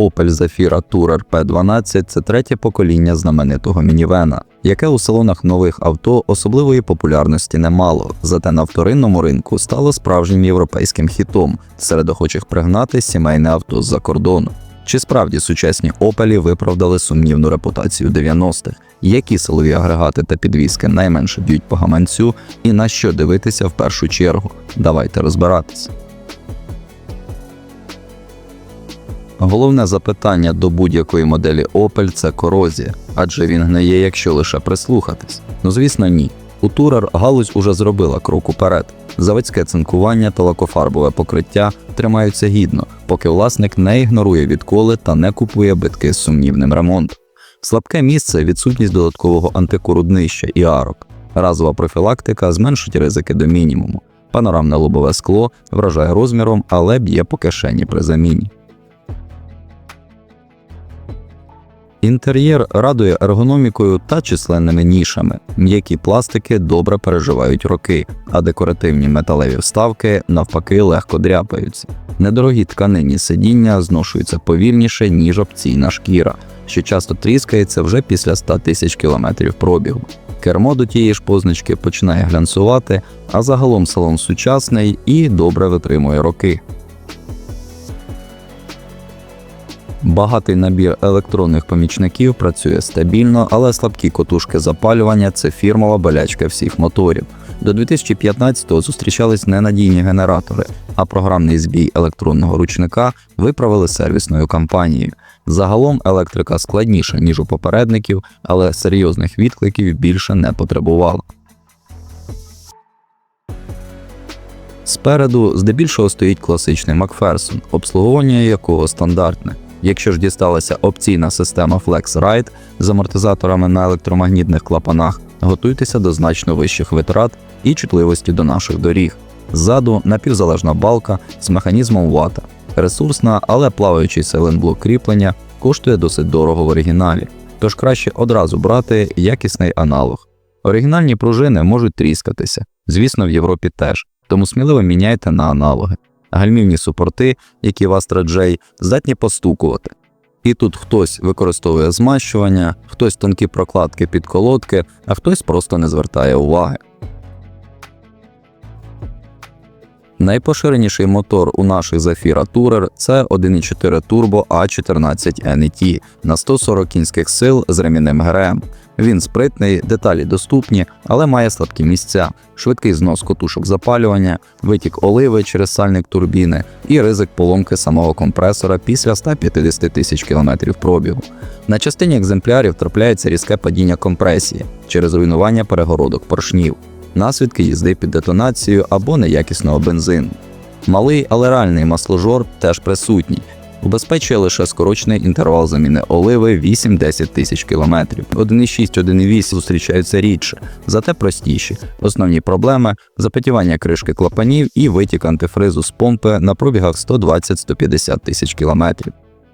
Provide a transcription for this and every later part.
Opel Zafira Tourer P12 це третє покоління знаменитого мінівена, яке у салонах нових авто особливої популярності не мало, зате на вторинному ринку стало справжнім європейським хітом серед охочих пригнати сімейне авто з-за кордону. Чи справді сучасні Опелі виправдали сумнівну репутацію 90-х? Які силові агрегати та підвіски найменше б'ють по гаманцю, і на що дивитися в першу чергу? Давайте розбиратися. Головне запитання до будь-якої моделі Opel – це корозія, адже він гниє, якщо лише прислухатись. Ну звісно, ні. У Tourer галузь уже зробила крок уперед. Заводське цинкування та лакофарбове покриття тримаються гідно, поки власник не ігнорує відколи та не купує битки з сумнівним ремонтом. Слабке місце відсутність додаткового антикору днища і арок. Разова профілактика зменшить ризики до мінімуму. Панорамне лобове скло вражає розміром, але б'є по кишені при заміні. Інтер'єр радує ергономікою та численними нішами. М'які пластики добре переживають роки, а декоративні металеві вставки навпаки легко дряпаються. Недорогі тканинні сидіння зношуються повільніше, ніж опційна шкіра, що часто тріскається вже після 100 тисяч кілометрів пробігу. Кермо до тієї ж позначки починає глянцювати, а загалом салон сучасний і добре витримує роки. Багатий набір електронних помічників працює стабільно, але слабкі котушки запалювання це фірмова болячка всіх моторів. До 2015-го зустрічались ненадійні генератори, а програмний збій електронного ручника виправили сервісною кампанією. Загалом електрика складніша, ніж у попередників, але серйозних відкликів більше не потребувала. Спереду здебільшого стоїть класичний Макферсон, обслуговування якого стандартне. Якщо ж дісталася опційна система FlexRide з амортизаторами на електромагнітних клапанах, готуйтеся до значно вищих витрат і чутливості до наших доріг. Ззаду напівзалежна балка з механізмом вата. Ресурсна, але плаваючий силенблок кріплення коштує досить дорого в оригіналі, тож краще одразу брати якісний аналог. Оригінальні пружини можуть тріскатися, звісно, в Європі теж, тому сміливо міняйте на аналоги. Гальмівні супорти, які в Astra здатні постукувати. І тут хтось використовує змащування, хтось тонкі прокладки під колодки, а хтось просто не звертає уваги. Найпоширеніший мотор у наших Zafira Tourer – це 1.4 Turbo A14 NET на 140 кінських сил з ремінним ГРМ. Він спритний, деталі доступні, але має слабкі місця, швидкий знос котушок запалювання, витік оливи через сальник турбіни і ризик поломки самого компресора після 150 тисяч кілометрів пробігу. На частині екземплярів трапляється різке падіння компресії через руйнування перегородок поршнів, наслідки їзди під детонацією або неякісного бензину. Малий, але реальний масложор теж присутній. Убезпечує лише скорочений інтервал заміни оливи 8-10 тисяч кілометрів. 1,6-1,8 зустрічаються рідше, зате простіші. Основні проблеми запотівання кришки клапанів і витік антифризу з помпи на пробігах 120-150 тисяч кілометрів.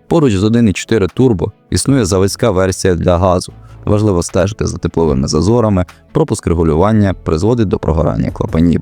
Поруч з 1,4 турбо існує заводська версія для газу. Важливо стежити за тепловими зазорами, пропуск регулювання призводить до прогорання клапанів.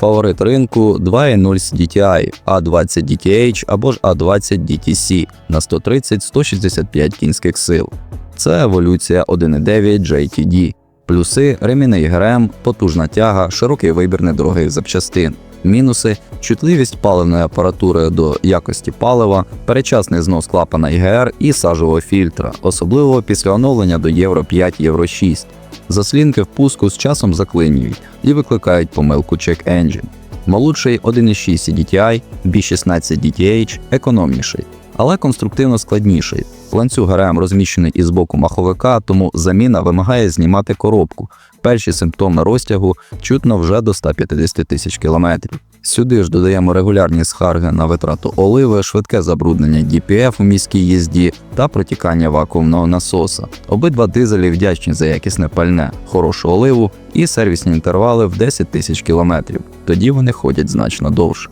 Фаворит ринку 2.0 DTI, A20 DTH або ж A20 DTC на 130-165 кінських сил. Це еволюція 1.9 JTD. Плюси ремінний ГРМ, потужна тяга, широкий вибір недорогих запчастин. Мінуси чутливість паливної апаратури до якості палива, перечасний знос клапана ІГР і сажового фільтра, особливо після оновлення до Євро 5 Євро 6. Заслінки впуску з часом заклинюють і викликають помилку Check Engine. Молодший 1.6 DTI, B16 DTH економніший, але конструктивно складніший. Ланцюг РМ розміщений із боку маховика, тому заміна вимагає знімати коробку. Перші симптоми розтягу чутно вже до 150 тисяч кілометрів. Сюди ж додаємо регулярні скарги на витрату оливи, швидке забруднення DPF у міській їзді та протікання вакуумного насоса. Обидва дизелі вдячні за якісне пальне, хорошу оливу і сервісні інтервали в 10 тисяч кілометрів. Тоді вони ходять значно довше.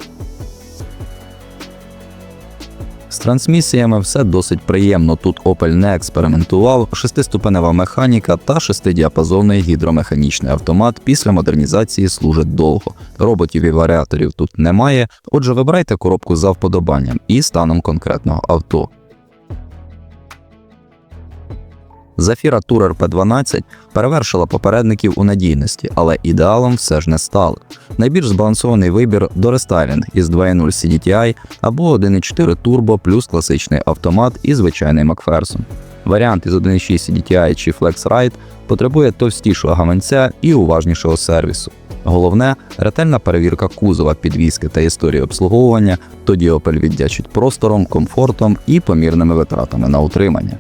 З трансмісіями все досить приємно. Тут Opel не експериментував, шестиступенева механіка та шестидіапазонний гідромеханічний автомат після модернізації служить довго. Роботів і варіаторів тут немає, отже, вибирайте коробку за вподобанням і станом конкретного авто. Зафіра Tourer P12 перевершила попередників у надійності, але ідеалом все ж не стали. Найбільш збалансований вибір до рестайлінг із 2.0 CDTI або 1.4 турбо плюс класичний автомат і звичайний Макферсон. Варіант із 1.6 CDTI чи FlexRide потребує товстішого гаманця і уважнішого сервісу. Головне ретельна перевірка кузова, підвіски та історії обслуговування, тоді Opel віддячить простором, комфортом і помірними витратами на утримання.